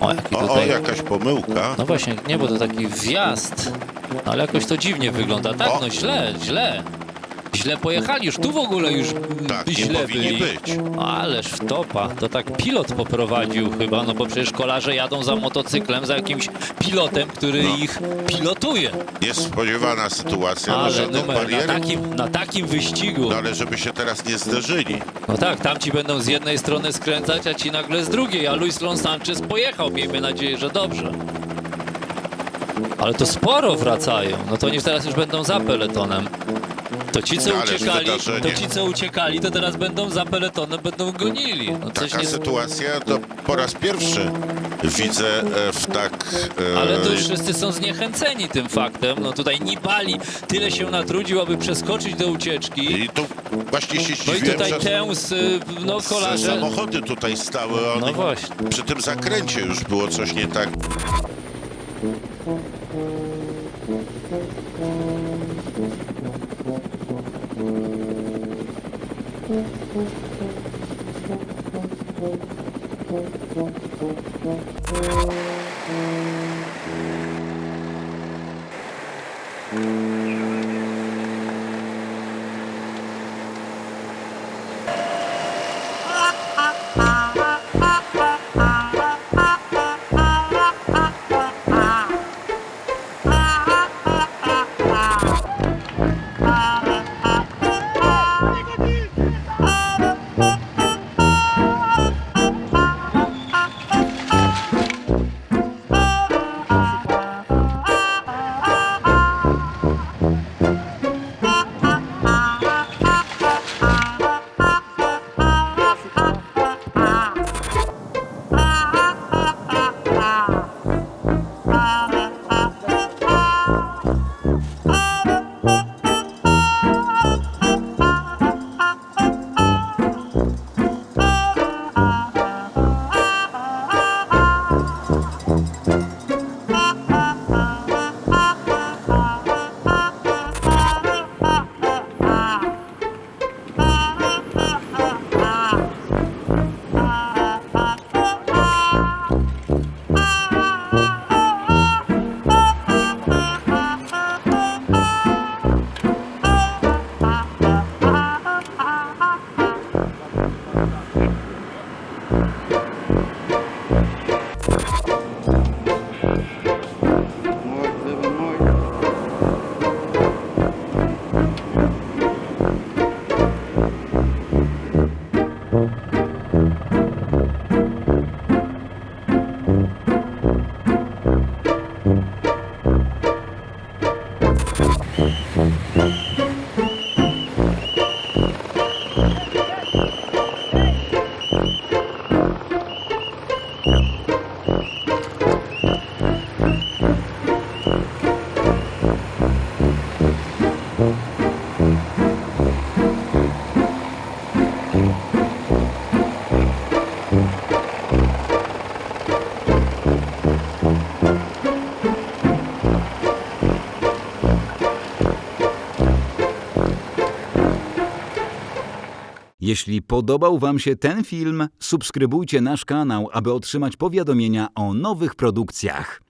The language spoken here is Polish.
O, jaki O, o, tutaj... jakaś pomyłka. No właśnie, nie, bo to taki wjazd. No ale jakoś to dziwnie wygląda. Tak, O. no źle, źle. Źle pojechali, już tu w ogóle już Tak, nie źle powinni byli. być. Ależ wtopa, to tak pilot poprowadził chyba, no bo przecież kolarze jadą za motocyklem, za jakimś pilotem, który No. ich pilotuje. Niespodziewana sytuacja, no, Ale że tą numer na barierę, takim, na takim wyścigu. no ale żeby się teraz nie zderzyli. No tak, tamci będą z jednej strony skręcać, a ci nagle z drugiej, a Luis Lon Sanchez pojechał, miejmy nadzieję, że dobrze. Ale to sporo wracają, no to oni teraz już będą za peletonem. To ci, co Ależ uciekali, wydarzenie. to ci, co uciekali, to teraz będą za peletonem, będą gonili. No coś Taka nie... sytuacja to po raz pierwszy widzę e, w tak... e, Ale to już wszyscy są zniechęceni tym faktem. No tutaj Nibali tyle się natrudził, aby przeskoczyć do ucieczki. I tu właśnie się No i zdziwiłem, tutaj że Tęs, y, no kolarze... samochody tutaj stały, a No one właśnie. przy tym zakręcie już było coś nie tak. Thank you. Jeśli podobał Wam się ten film, subskrybujcie nasz kanał, aby otrzymać powiadomienia o nowych produkcjach.